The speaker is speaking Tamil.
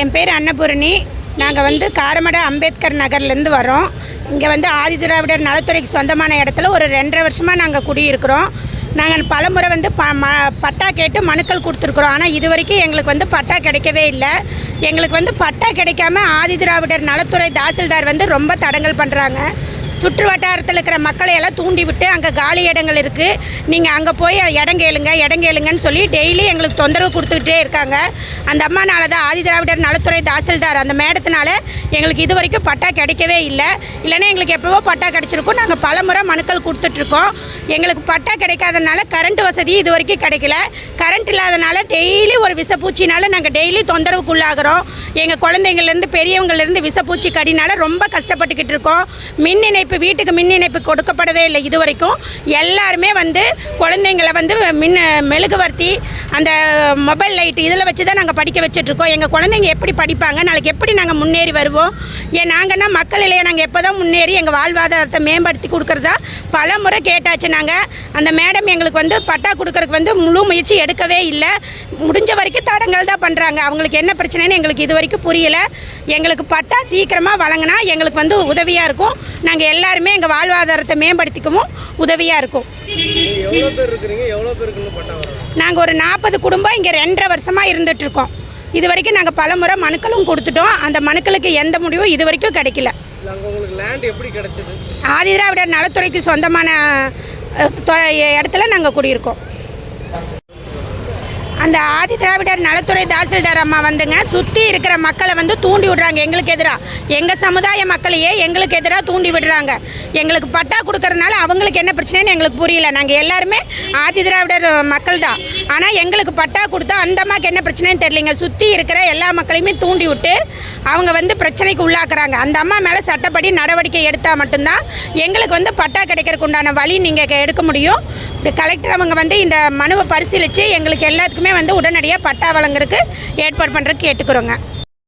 என் பேர் அன்னபூரணி. நாங்கள் வந்து காரமடை அம்பேத்கர் நகர்லேருந்து வரோம். இங்கே வந்து ஆதிதிராவிடர் நலத்துறைக்கு சொந்தமான இடத்துல ஒரு ரெண்டரை வருஷமாக நாங்கள் குடியிருக்கிறோம். நாங்கள் பலமுறை வந்து ப ம பட்டா கேட்டு மனுக்கள் கொடுத்துருக்குறோம். ஆனால் இது வரைக்கும் எங்களுக்கு வந்து பட்டா கிடைக்கவே இல்லை. எங்களுக்கு வந்து பட்டா கிடைக்காம ஆதிதிராவிடர் நலத்துறை தாசில்தார் வந்து ரொம்ப தடங்கல் பண்ணுறாங்க சுற்று வட்டாரத்தில் இருக்கிற மக்களை எல்லாம் தூண்டி விட்டு அங்கே காலி இடங்கள் இருக்குது நீங்கள் அங்கே போய் இடம் கேளுங்க இடம் கேளுங்கன்னு சொல்லி டெய்லி எங்களுக்கு தொந்தரவு கொடுத்துக்கிட்டே இருக்காங்க. அந்த அம்மானால தான் ஆதி திராவிடர் நலத்துறை தாசில்தார் அந்த மேடத்தினால எங்களுக்கு இது வரைக்கும் பட்டா கிடைக்கவே இல்லை. இல்லைன்னா எங்களுக்கு எப்போவோ பட்டா கிடைச்சிருக்கும். நாங்கள் பலமுறை மனுக்கள் கொடுத்துட்ருக்கோம் எங்களுக்கு பட்டா கிடைக்காதனால கரண்ட் வசதி இது வரைக்கும் கிடைக்கல. கரண்ட் இல்லாதனால டெய்லி ஒரு விஷப்பூச்சினால நாங்கள் டெய்லி தொந்தரவுக்குள்ளாகிறோம். எங்கள் குழந்தைங்கள்லேருந்து பெரியவங்கள்லேருந்து விஷப்பூச்சி கடினால ரொம்ப கஷ்டப்பட்டுக்கிட்டு இருக்கோம். மின் இணைப்பு வீட்டுக்கு மின் இணைப்பு கொடுக்கப்படவே இல்லை. இது வரைக்கும் எல்லாருமே வந்து குழந்தைங்கள வந்து மின் மெழுகுவர்த்தி அந்த மொபைல் லைட் இதில் வச்சு தான் நாங்கள் படிக்க வச்சுட்ருக்கோம். எங்கள் குழந்தைங்க எப்படி படிப்பாங்க நாளைக்கு எப்படி நாங்கள் முன்னேறி வருவோம்? ஏன் நாங்கன்னா மக்கள் இல்லையா நாங்கள் எப்போ தான் முன்னேறி எங்கள் வாழ்வாதாரத்தை மேம்படுத்தி கொடுக்குறதா பல முறை கேட்டாச்சு நாங்கள் அந்த மேடம் எங்களுக்கு வந்து பட்டா கொடுக்கறதுக்கு வந்து முழு முயற்சி எடுக்கவே இல்லை. முடிஞ்ச வரைக்கும் தடங்கள் தான் பண்ணுறாங்க அவங்களுக்கு என்ன பிரச்சனைன்னு எங்களுக்கு இது வரைக்கும் புரியல. எங்களுக்கு பட்டா சீக்கிரமாக வழங்கினா எங்களுக்கு வந்து உதவியாக இருக்கும். நாங்கள் எல்லாருமே எங்கள் வாழ்வாதாரத்தை மேம்படுத்திக்கவும். உதவியாக இருக்கும். நாங்கள் ஒரு நாற்பது குடும்பம் இங்கே ரெண்டரை வருஷமாக இருந்துகிட்ருக்கோம் இது வரைக்கும் நாங்கள் பல முறை மனுக்களும் கொடுத்துட்டோம். அந்த மனுக்களுக்கு எந்த முடிவும் இது வரைக்கும் கிடைக்கல. ஆதிதிராவிடர் நலத்துறைக்கு சொந்தமான இடத்துல நாங்கள் குடியிருக்கோம். அந்த ஆதி திராவிடர் நலத்துறை தாசில்தார் அம்மா வந்துங்க சுற்றி இருக்கிற மக்களை வந்து தூண்டி விடுறாங்க. எங்களுக்கு எதிராக எங்கள் சமுதாய மக்களையே எங்களுக்கு எதிராக தூண்டி விடுறாங்க. எங்களுக்கு பட்டா கொடுக்கறதுனால அவங்களுக்கு என்ன பிரச்சனைன்னு எங்களுக்கு புரியல. நாங்கள் எல்லாருமே ஆதி திராவிடர் மக்கள் தான் ஆனால் எங்களுக்கு பட்டா கொடுத்தா அந்த அம்மாவுக்கு என்ன பிரச்சனைன்னு தெரியலைங்க. சுற்றி இருக்கிற எல்லா மக்களையுமே தூண்டி விட்டு அவங்க வந்து பிரச்சனைக்கு உள்ளாக்குறாங்க. அந்த அம்மா மேலே சட்டப்படி நடவடிக்கை எடுத்தால் மட்டும்தான் எங்களுக்கு வந்து பட்டா கிடைக்கிறதுக்கு உண்டான வழி நீங்கள் எடுக்க முடியும். இந்த கலெக்டர் அவங்க வந்து இந்த மனுவை பரிசீலித்து எங்களுக்கு எல்லாத்துக்குமே வந்து உடனடியாக பட்டா வழங்குறதுக்கு ஏற்பாடு பண்ணுறதுக்கு கேட்டுக்கிறோங்க.